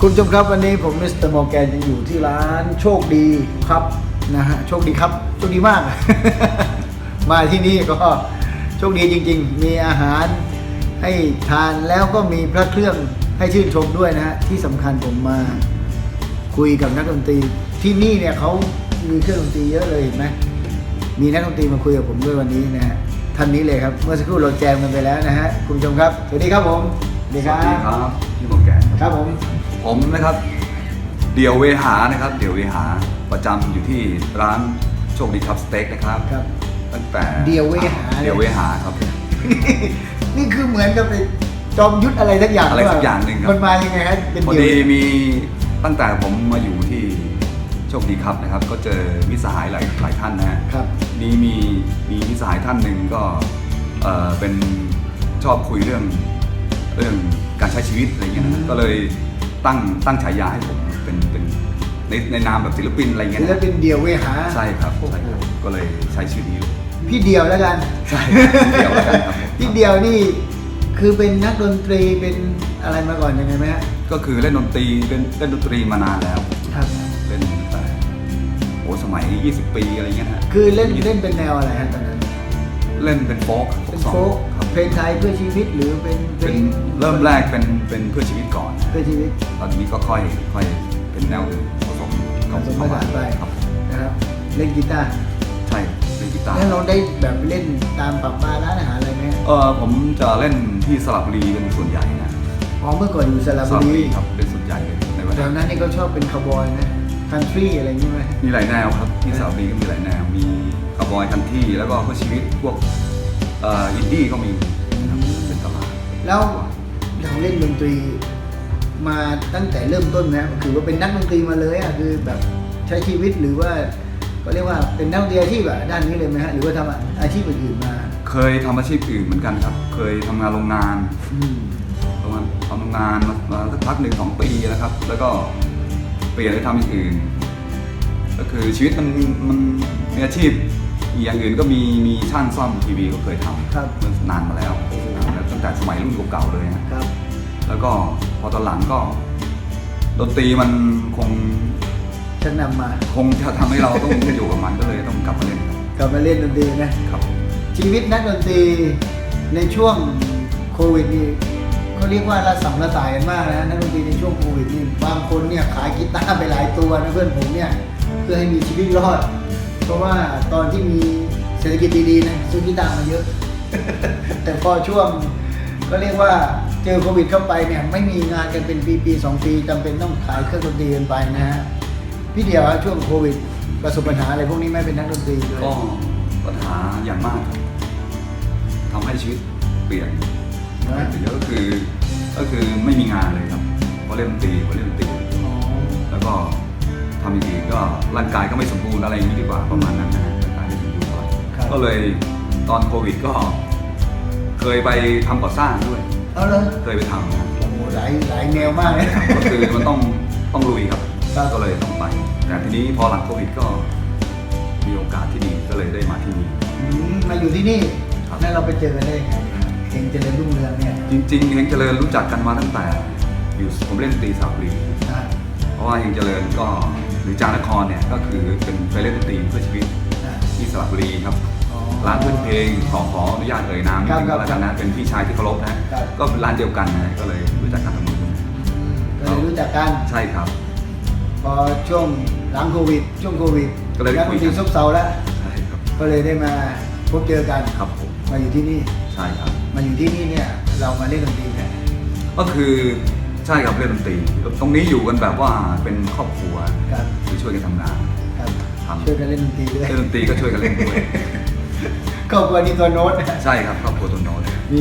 คุณผู้ชมครับวันนี้ผมมิสเตอร์มอร์แกนยังอยู่ที่ร้านโชคดีครับนะฮะโชคดีครับโชคดีมาก มาที่นี่ก็โชคดีจริง ๆ มีอาหารให้ทานแล้วก็มีพระเครื่องให้ชื่นชมด้วยนะฮะที่สำคัญผมมาคุยกับนักดนตรีที่นี่เนี่ยเขามีเครื่องดนตรีเยอะเลยเห็นไหมมีนักดนตรีมาคุยกับผมด้วยวันนี้นะฮะท่านนี้เลยครับเมื่อสักครู่เราแจมกันไปแล้วนะฮะคุณผู้ชมครับสวัสดีครับผมสวัสดีสครัวัสดีบครับพี่โมแกนครับผม ผมนะครับ เดี่ยวเวหานะครับ เดี่ยวเวหาประจำอยู่ที่ร้านโชคดีครับสเต็กนะครับ ครับ ตั้งแต่เดี่ยวเวหา เดี่ยวเวหาครับ นี่คือเหมือนกับไปจอมยุทธอะไรสักอย่างอะไรสักอย่างหนึ่งครับ มันมายังไงครับเป็นพอเดียวดีมีตั้งแต่ผมมาอยู่ที่โชคดีครับนะครับ ก็เจอมิตรสหายหลายหลายท่านนะฮะ ครับ นี่มีมีมิตรสหายท่านหนึ่งก็เออเป็นชอบคุยเรื่องเรื่องการใช้ชีวิตอะไรเงี้ยนะก็เลย ตั้งตั้งฉายาให้ผมเป็นเป็นในในนามแบบศิลปินอะไรเงี้ยศินะลปินเดียวเวหาใช่ครับโอ้โหใช่ครับก็เลยใช้ชื่อนี้เลยพี่เดียวแล้วกัน ใช่พี่เดี่ยวแล้วกันครับผมพี่เดียวนี่คือเป็นนักดนตรีเป็นอะไรมาก่อนยังไงไหมฮะก็คือเล่นดนตรีเป็นเล่นดนตรีมานานแล้ว ครับ เล่นตั้งแต่โอ้สมัย 20 ปีอะไรเงี้ยนะฮะคือเล่นเล่นเป็นแนวอะไรฮะตอนนั้น เล่นเป็นโฟกเป็นสองโฟกครับ เพลงไทยเพื่อชีวิตหรือเป็นเพลเป็นงเริ่มแรกเป็นเป็นเพื่อชีวิตก่อน เพื่อชีวิต ตอนนี้ก็ค่อยค่อยเป็นแนวอื่นผสมผสมผสานไป ครับนะครับเล่นกีตาร์ใช่เล่นกีตาร์แล้วเราได้แบบไปเล่นตามผับบาร์ร้านอาหารอะไรไหมฮะเออผมจะเล่นที่สระบุรีเป็นส่วนใหญ่นะอ๋อเมื่อก่อนอยู่สระสบุระบุรีรีครับเป็นส่วนใหญ่เลยในวันแถวนั้นนั้นนี่ก็ชอบเป็นคาวบอยนะคันทรีอะไรอย่างนี้ไหม มีหลายแนวครับที่สระบุรีก็มีหลายแนวมีคาร์บอยทันที่แล้วก็เพื่อชีวิตพวกเอ่ออินดี้ก็มีนะครับเป็นตลาดแล้วเราเล่นดนตรีมาตั้งแต่เริ่มต้นนะคือว่าเป็นนักดนตรีมาเลยอะคือแบบใช้ชีวิตหรือว่าก็เรียกว่าเป็นนักดนตรีอาชีพอะด้านนี้เลยไหมฮะหรือว่าทำอาชีพอื่นๆมา เคยทำอาชีพอื่นเหมือนกันครับ เคยทำงานโรงงานอืมประมาณทำงานมามาสักพักหนึ่งสองปีแล้วครับ แล้วก็เปลี่ยนไปทำอย่างอื่น ก็คือชีวิตมันมันมีอาชีพ อีกอย่างอื่นก็มีมีช่างซ่อมทีวีก็เคยทำครับเมื่อนานมาแล้วนานแล้วตั้งแต่สมัยรุ่นเก่าๆเลยนะ ครับ แล้วก็พอตอนหลังก็ ดนตรีมันคงชักนำมาคงจะทำให้เราต้อง อยู่กับมันก็เลยต้องกลับมาเล่นกลับมาเล่นดนตรีนะ ครับ ชีวิตนักดนตรีในช่วงโควิดนี่เขาเรียกว่าระสำระสายกันมากนะนักดนตรีในช่วงโควิดนี่บางคนเนี่ยขายกีตาร์ไปหลายตัวนะเพื่อนผมเนี่ยเพื่อให้มีชีวิตรอด เพราะว่าตอนที่มีเศรษฐกิจดีๆนะซื้อกีตาร์มาเยอะ แต่พอช่วงก็เรียกว่าเจอโควิดเข้าไปเนี่ยไม่มีงานกันเป็นปีปีๆสองปีจำเป็นต้องขายเครื่องดนตรีกันไปนะฮะพี่เดียวฮะช่วงโควิดประสบปัญหาอะไรพวกนี้ไหม่เป็นนักดนตรีเลยก็ปัญหาอย่างมากครับทำให้ชีวิตเปลี่ยนนะเปลี่ยนเยอะก็คือ ก็คือไม่มีงานเลยครับเพราะเล่นดนตรีเพราะเล่นดนตรีอ๋อแล้วก็ ทำอย่างอื่นก็ร่างกายก็ไม่สมบูรณ์อะไรอย่างนี้ดีกว่าประมาณนั้นนะฮะร่างกายไม่สมบูรณ์เท่าไหร่ครับ ก็เลยตอนโควิดก็ เคยไปทำก่อสร้างด้วย เอาเลยเคยไปทำนะ โอ้โหหลายหลายแนวมากเลย ก็คือมันต้องต้องลุยครับครับ ก็เลยต้องไป แต่ทีนี้พอหลังโควิดก็มีโอกาสที่ดีก็เลยได้มาที่นี่ อืมมาอยู่ที่นี่ครับ แล้วเราไปเจอกันได้ยังไงเก่งเจริญรุ่งเรืองเนี่ยจริงๆเฮงเจริญรู้จักกันมาตั้งแต่ อยู่ผมเล่นดนตรีสาวรีนะเพราะว่าเฮงเจริญก็ หรือจางนครเนี่ยก็คือเป็นไปเล่นดนตรีเพื่อชีวิตนะที่สระบุรีครับอ๋อร้านเพื่อนเพลงขอขออนุญาตเอ่ยนามนิดนึงครัก็บแล้วกันนะเป็นพี่ชายที่เคารพนะครับก็เป็นร้านเดียวกันนะก็เลยรู้จักกันทั้งหมดอืมก็เลยรู้จักกันใช่ครับ พอช่วงหลังโควิด ช่วงโควิดก็เลยได้นักดคุยนกันตรีซบเซาแล้วใช่ครับก็เลยได้มาพบเจอกันครับผมมาอยู่ที่นี่ใช่ครับ มาอยู่ที่นี่เนี่ยเรามาเล่นดนตรีกันก็คือ ใช่ครับเล่นดนตรี ตรงนี้อยู่กันแบบว่าเป็นครอบครัวครับคือช่วยกันทำงานครับทำช่วยกันเล่นดนตรีด้วยเล่นดนตรีก็ช่วยกันเล่นด้วยครอบครัวนี้ตัวโน้ตนะใช่ครับครอบครัวตัวโน้ตมี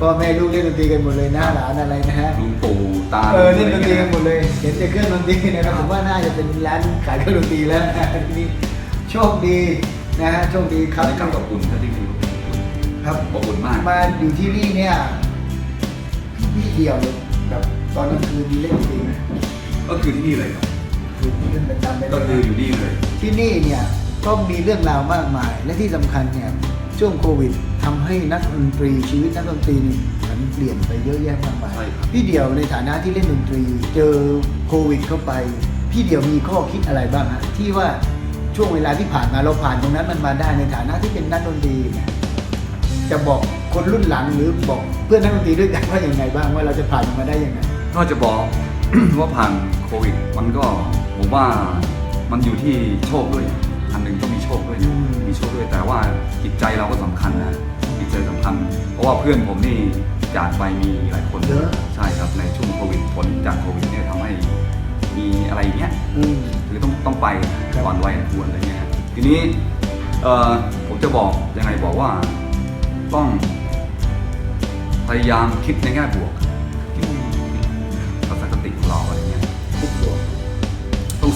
พ่อแม่ลูกเล่นดนตรีกันหมดเลยหน้าหลานอะไรนะฮะลุงปู่ตาเออเล่นดนตรีอะไรกันหมเงี้ยดเลยเห็นแต่เครื่องดนตรีนะครับผมว่าน่าจะเป็นร้านขายเครื่องดนตรีแล้วนะที่นี่โชคดีนะฮะโชคดีครับให้กับขอบคุณท่านที่มีครับขอบคุณมากมาอยู่ที่นี่เนี่ยพี่เดียวเลยแบบ ตอนกลางคืนเล่นดนตรีไหมก็คือที่นี่เลยครับคือเล่นประจำไปก็คืออยู่นี่เลย ที่นี่เนี่ยก็มีเรื่องราวมากมาย และที่สำคัญเนี่ยช่วงโควิดทำให้นักดนตรีชีวิตนักดนตรีนี่หันเปลี่ยนไปเยอะแยะมากมายใช่ครับพี่เดี่ยวในฐานะที่เล่นดนตรี เจอโควิด เข้าไป พี่เดี่ยวมีข้อคิดอะไรบ้างฮะที่ว่าช่วงเวลาที่ผ่านมาเราผ่านตรงนั้นมันมาได้ในฐานะที่เป็นนักดนตรีเนี่ยจะบอกคนรุ่นหลังหรือบอกเพื่อนนักดนตรีด้วยกันว่าอย่างไงบ้างว่าเราจะผ่านมันมาได้ยังไง ก็จะบอก ว่าผ่านโควิด มันก็ผมว่ามันอยู่ที่โชคด้วย อันหนึ่งก็มีโชคด้วยอืมมีโชคด้วยแต่ว่าจิตใจเราก็สำคัญนะจิตใจสำคัญ เพราะว่าเพื่อนผมนี่จากไปมีหลายคนเยอะ ใช่ครับในช่วงโควิดผลจากโควิดเนี่ยทำให้มีอะไรอย่างเงี้ย อืมคือต้องต้องไปครับก่อนวัยอันควรอะไรเงี้ยครับทีนี้เอ่อผมจะบอกยังไงบอกว่าต้องพยายามคิดในแง่บวก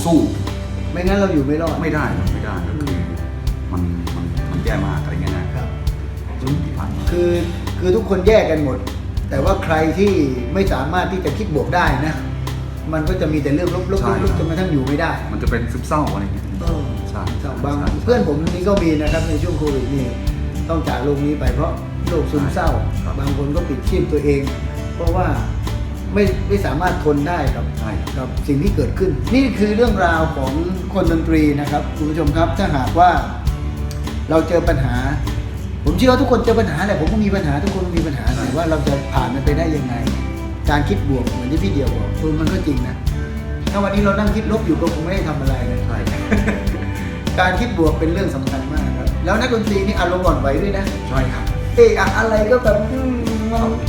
สู้ ไม่งั้นเราอยู่ไม่รอด ไม่ได้ไม่ได้ก็คือมันมันมันแย่มากอะไรเงี้ยนะครับช่วงที่ผ่านมาคือคือทุกคนแยกกันหมด แต่ว่าใครที่ไม่สามารถที่จะคิดบวกได้นะ มันก็จะมีแต่เรื่องลบๆลบใช่ๆครับจนกระทั่งอยู่ไม่ได้ มันจะเป็นซึมเศร้าอะไรเงี้ยเออใช่ใช่บางใช่เพื่อนผมนี่ก็มีนะครับในช่วงโควิดนี่ต้องจากโรงนี้ไปเพราะโรคซึมเศร้าครับบางคนก็ปิดชีพตัวเอง เพราะว่า ไม่ไม่สามารถทนได้กับใช่ครับกับสิ่งที่เกิดขึ้น นี่คือเรื่องราวของคนดนตรีนะครับคุณผู้ชมครับถ้าหากว่าเราเจอปัญหา ผมเชื่อว่าทุกคนเจอปัญหาแหละผมก็มีปัญหาทุกคนมีปัญหาแต่ว่าเราจะผ่านมันไปได้ยังไง การคิดบวกเหมือนที่พี่เดียวบอกเออมันก็จริงนะถ้าวันนี้เรานั่งคิดลบอยู่ก็คงไม่ได้ทำอะไรนะใช่การคิดบวกเป็นเรื่องสำคัญมากครับ แล้วนักดนตรีนี่อารมณ์อ่อนไหวด้วยนะใช่ครับ เอะอะอะไรก็แบบอืม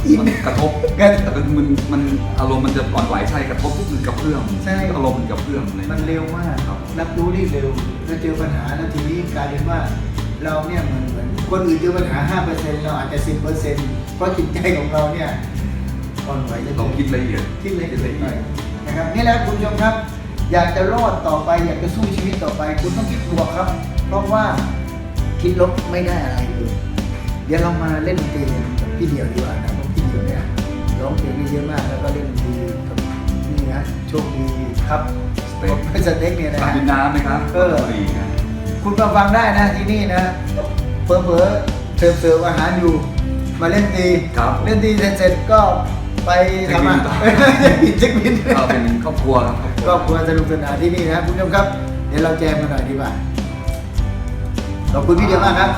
อิน มันกระทบกันแต่มันมันอารมณ์มันจะอ่อนไหวใช่กระทบปุ๊บมันกระเพื่อมใช่ อารมณ์มันกระเพื่อมอะไรมันเร็วมากครับรับรู้ได้เร็วแล้วเจอปัญหาแล้วทีนี้กลายเป็นว่าเราเนี่ยเหมือนเหมือนคนอื่นเจอปัญหา 5%เราอาจจะ 10%เพราะจิตใจของเราเนี่ยอ่อนไหวจะเราคิดละเอียดคิดเล็กคิดน้อยนะครับนี่แหละคุณผู้ชมครับ อยากจะรอดต่อไป อยากจะสู้ชีวิตต่อไป คุณต้องคิดบวกครับ เพราะว่าคิดลบไม่ได้อะไรเลยเดี๋ยวเรามาเล่นดนตรีกับ พี่เดียวดีกว่านะเพราะพี่เดียวเนี่ยร้องเพลงได้เยอะมากแล้วก็เล่นดนตรีกับนี่นะโชคดีครับสเต็กสเต็กเนี่ยนะสามฮะ ดินน้ำนะครับเออฟรีนะคุณมาฟังได้นะที่นี่นะเผลอเผลอๆเสิร์ฟเสิร์ฟอาหารอยู่ มาเล่นตีครับเล่นตีเสร็จเสร็จก็ไปทำอะเช็คบินต่อเช็คบิน ก็เป็นครอบครัวครับครอบครัวก็ควรสนุกสนานที่นี่นะครับคุณผู้ชมครับ เดี๋ยวเราแจมกันหน่อยดีกว่า ขอบคุณพี่เดียวมากครับ